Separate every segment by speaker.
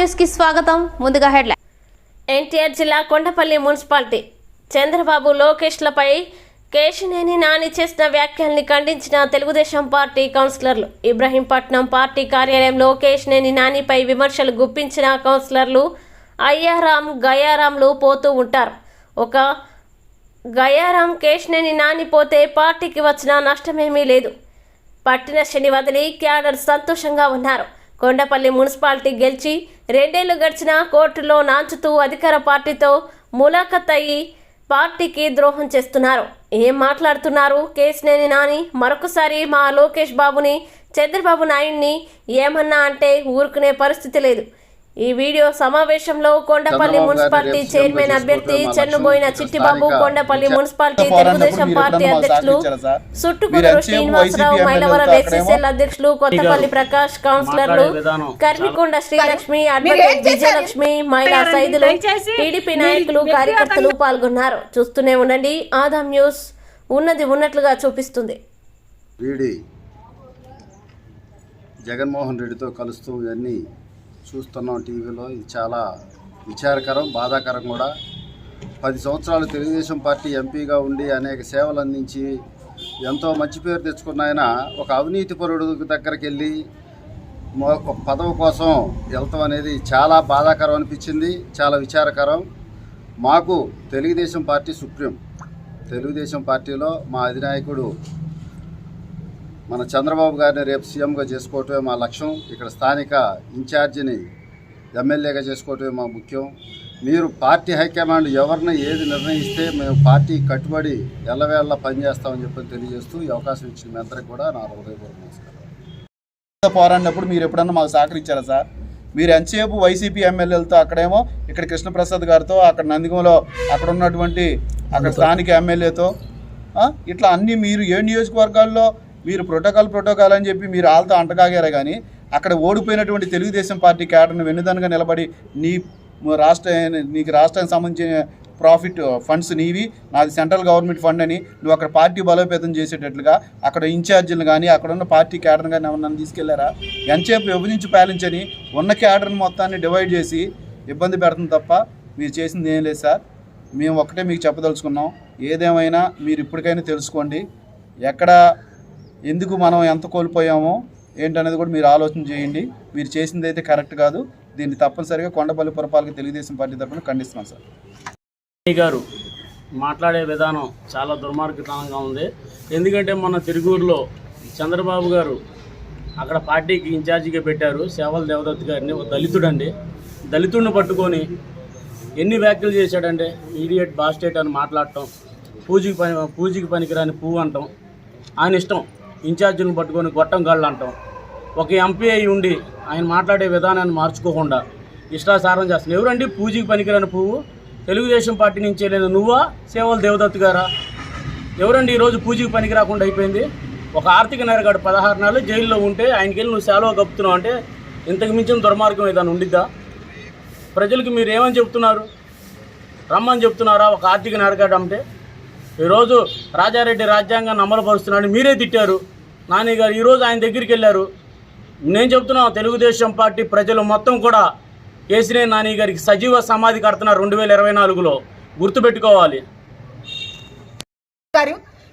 Speaker 1: న్యూస్కి స్వాగతం. ముందుగా హెడ్లైన్.
Speaker 2: ఎన్టీఆర్ జిల్లా కొండపల్లి మున్సిపాలిటీ. చంద్రబాబు లోకేష్లపై కేశినేని నాని చేసిన వ్యాఖ్యల్ని ఖండించిన తెలుగుదేశం పార్టీ కౌన్సిలర్లు. ఇబ్రహీంపట్నం పార్టీ కార్యాలయంలో కేశినేని నానిపై విమర్శలు గుప్పించిన కౌన్సిలర్లు అయ్యారాం గయారాంలు పోతూ ఉంటారు. ఒక గయారాం కేశినేని నాని పోతే పార్టీకి వచ్చిన నష్టమేమీ లేదు. పట్టిన శని వదిలి క్యాడర్ సంతోషంగా ఉన్నారు. కొండపల్లి మున్సిపాలిటీ గెలిచి రెండేళ్ళు గడిచిన కోర్టులో నాంచుతూ అధికార పార్టీతో ములాఖత్ అయ్యి పార్టీకి ద్రోహం చేస్తున్నారు. ఏం మాట్లాడుతున్నారు? కేసినేని నాని? మరొకసారి మా లోకేష్ బాబుని చంద్రబాబు నాయుడిని ఏమన్నా అంటే ఊరుకునే పరిస్థితి లేదు. ఈ వీడియో సమావేశంలో కొండపల్లి మున్సిపాలిటీ చైర్మన్ అభ్యర్థి చెన్నుబోయిన. చిట్టిబాబు కొండపల్లి మున్సిపాలిటీ తెలుగుదేశం పార్టీ అధ్యక్షులు సుట్టుకుదురు శ్రీనివాసరావు మైలవరం ఎస్ఎస్ఎల్ అధ్యక్షులు కొత్తపల్లి ప్రకాష్ కౌన్సిలర్లు కర్మికొండ శ్రీలక్ష్మి అడ్వకేట్? విజయలక్ష్మి మహిళా సైదులు టీడీపీ నాయకులు కార్యకర్తలు పాల్గొన్నారు. చూస్తూనే ఉండండి. ఆదాం న్యూస్ ఉన్నది ఉన్నట్లుగా చూపిస్తుంది.
Speaker 3: వీడి జగన్మోహన్ రెడ్డితో కలుస్తూ ఇవన్నీ చూస్తున్నాం టీవీలో. ఇది చాలా విచారకరం బాధాకరం కూడా. పది సంవత్సరాలు తెలుగుదేశం పార్టీ ఎంపీగా ఉండి అనేక సేవలు అందించి ఎంతో మంచి పేరు తెచ్చుకున్న ఆయన ఒక అవినీతి పరుడు దగ్గరికి వెళ్ళి ఒక పదవి కోసం వెళ్తాం అనేది చాలా బాధాకరం అనిపించింది చాలా విచారకరం. మాకు తెలుగుదేశం పార్టీ సుప్రీం. తెలుగుదేశం పార్టీలో మా అధినాయకుడు మన చంద్రబాబు గారిని రేపు సీఎంగా చేసుకోవటమే మా లక్ష్యం. ఇక్కడ స్థానిక ఇన్ఛార్జిని ఎమ్మెల్యేగా చేసుకోవటమే మా ముఖ్యం. మీరు పార్టీ హైకమాండ్ ఎవరిని ఏది నిర్ణయిస్తే మేము పార్టీ కట్టుబడి ఎల్లవేళ్ళ పనిచేస్తామని చెప్పి తెలియజేస్తూ ఈ అవకాశం ఇచ్చిన మీ అందరికీ కూడా నా హృదయపూర్వక నమస్కారం
Speaker 4: పోరాడినప్పుడు మీరు ఎప్పుడన్నా మాకు సహకరించారా సార్? మీరు ఎంతసేపు వైసీపీ ఎమ్మెల్యేలతో అక్కడేమో ఇక్కడ కృష్ణప్రసాద్ గారితో అక్కడ నందిగంలో అక్కడ ఉన్నటువంటి అక్కడ స్థానిక ఎమ్మెల్యేతో ఇట్లా అన్ని మీరు ఏ నియోజకవర్గాల్లో మీరు ప్రోటోకాల్ ప్రోటోకాల్ అని చెప్పి మీరు వాళ్ళతో అంటకాగారే కానీ అక్కడ ఓడిపోయినటువంటి తెలుగుదేశం పార్టీ క్యాడర్ను వెన్నుదనగా నిలబడి నీ రాష్ట్ర నీకు రాష్ట్రానికి సంబంధించిన ప్రాఫిట్ ఫండ్స్ నీవి నాది సెంట్రల్ గవర్నమెంట్ ఫండ్ అని నువ్వు అక్కడ పార్టీ బలోపేతం చేసేటట్లుగా అక్కడ ఇన్ఛార్జీలు కానీ అక్కడ ఉన్న పార్టీ క్యాడర్ని కానీ నన్ను తీసుకెళ్ళారా? ఎంతసేపు విభజించి పాలించని ఉన్న క్యాడర్ని మొత్తాన్ని డివైడ్ చేసి ఇబ్బంది పెడుతుంది తప్ప మీరు చేసింది ఏం లేదు సార్. మేము ఒక్కటే మీకు చెప్పదలుచుకున్నాం. ఏదేమైనా మీరు ఇప్పటికైనా తెలుసుకోండి. ఎక్కడ ఎందుకు మనం ఎంత కోల్పోయామో ఏంటనేది కూడా మీరు ఆలోచన చేయండి. మీరు చేసింది అయితే కరెక్ట్ కాదు. దీన్ని తప్పనిసరిగా కొండపల్లి పురపాలక తెలుగుదేశం పార్టీ తరఫున ఖండిస్తున్నాం సార్.
Speaker 5: గారు మాట్లాడే విధానం చాలా దుర్మార్గతనంగా ఉంది. ఎందుకంటే మన తిరుగురులో చంద్రబాబు గారు అక్కడ పార్టీకి ఇన్ఛార్జిగా పెట్టారు సేవల దేవదత్ గారిని ఒక దళితుడండి. దళితుడిని పట్టుకొని ఎన్ని వ్యాఖ్యలు చేశాడంటే ఈడియట్ బాస్టేట్ అని మాట్లాడటం పూజకి పని పూజకి పనికిరాని పువ్వు అంటాం. ఆయన ఇష్టం. ఇన్ఛార్జీలను పట్టుకొని గొట్టం గాళ్ళు అంటాం. ఒక ఎంపీ అయి ఉండి ఆయన మాట్లాడే విధానాన్ని మార్చుకోకుండా ఇష్టాసారం చేస్తున్నారు ఎవరండి? పూజకి పనికిరాని పువ్వు. తెలుగుదేశం పార్టీ నుంచి వెళ్ళిన నువ్వా? సేవలు దేవదత్ గారా? ఎవరండి ఈరోజు పూజకి పనికి రాకుండా అయిపోయింది? ఒక ఆర్థిక నేరగాడు పదహారు నెలలు జైల్లో ఉంటే ఆయనకి వెళ్ళి నువ్వు సెలవు కప్పుతున్నావు అంటే ఇంతకు మించిన దుర్మార్గం ఏదైనా ఉండిద్దా? ప్రజలకు మీరు ఏమని చెప్తున్నారు? రమ్మని చెప్తున్నారా? ఒక ఆర్థిక నేరగాడు అంటే ఈరోజు రాజారెడ్డి రాజ్యాంగాన్ని అమలుపరుస్తున్నాడని మీరే తిట్టారు. నానిగారు ఈరోజు ఆయన దగ్గరికి వెళ్ళారు. నేను చెప్తున్నా తెలుగుదేశం పార్టీ ప్రజలు మొత్తం కూడా కేసీనే నాని గారికి సజీవ సమాధి కడుతున్నారు రెండు వేల ఇరవై నాలుగులో. గుర్తుపెట్టుకోవాలి.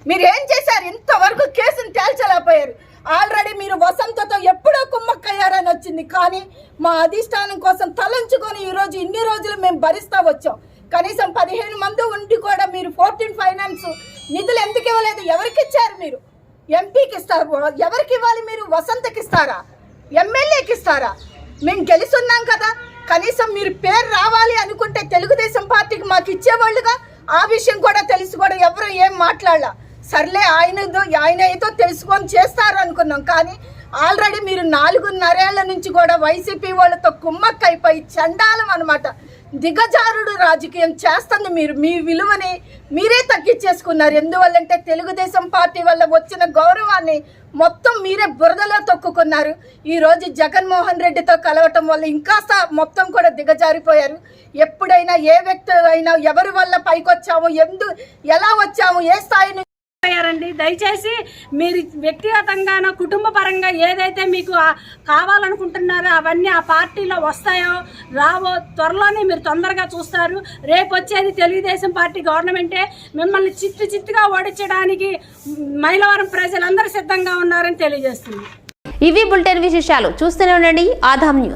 Speaker 6: మీరు ఏం చేశారు? ఇంతవరకు కేసును తేల్చలేకపోయారు. ఆల్రెడీ మీరు వసంతతో ఎప్పుడో కుమ్మక్కయ్యారని వచ్చింది. కానీ మా అధిష్టానం కోసం తలంచుకొని ఈరోజు ఇన్ని రోజులు మేము భరిస్తా వచ్చాం. కనీసం పదిహేను మంది ఎంపీకి ఇస్తారు ఎవరికి ఇవ్వాలి మీరు? వసంతకి ఇస్తారా ఎమ్మెల్యేకి ఇస్తారా మేము గెలుస్తున్నాం కదా. కనీసం మీరు పేరు రావాలి అనుకుంటే తెలుగుదేశం పార్టీకి మాకు ఇచ్చేవాళ్ళుగా. ఆ విషయం కూడా తెలిసి కూడా ఎవరు ఏం మాట్లాడాల. సర్లే ఆయన ఆయన ఏదో తెలుసుకొని చేస్తారు అనుకున్నాం. కానీ ఆల్రెడీ మీరు నాలుగున్నరేళ్ళ నుంచి కూడా వైసీపీ వాళ్ళతో కుమ్మక్కైపోయి చండాలం అనమాట దిగజారుడు రాజకీయం చేస్తుంది మీరు మీ విలువని మీరే తగ్గించేసుకున్నారు. ఎందువల్లంటే తెలుగుదేశం పార్టీ వల్ల వచ్చిన గౌరవాన్ని మొత్తం మీరే బురదలో తొక్కుకున్నారు. ఈ రోజు జగన్మోహన్ రెడ్డితో కలవటం వల్ల ఇంకాస్త మొత్తం కూడా దిగజారిపోయారు. ఎప్పుడైనా ఏ వ్యక్తులైనా అయినా ఎవరి వల్ల పైకొచ్చాము ఎందు ఎలా వచ్చాము ఏ స్థాయి
Speaker 7: అయ్యారండి. దయచేసి మీరు వ్యక్తిగతంగానో కుటుంబ పరంగా ఏదైతే మీకు కావాలనుకుంటున్నారో అవన్నీ ఆ పార్టీలో వస్తాయో రావో త్వరలోనే మీరు తొందరగా చూస్తారు. రేపు వచ్చేది తెలుగుదేశం పార్టీ గవర్నమెంటే. మిమ్మల్ని చిత్తు చిత్తుగా ఓడించడానికి మైలవరం ప్రజలందరూ సిద్ధంగా ఉన్నారని తెలియజేస్తుంది.
Speaker 1: ఇవి బులెటిన్ విశేషాలు. చూస్తూనే ఉండండి ఆదాం న్యూస్.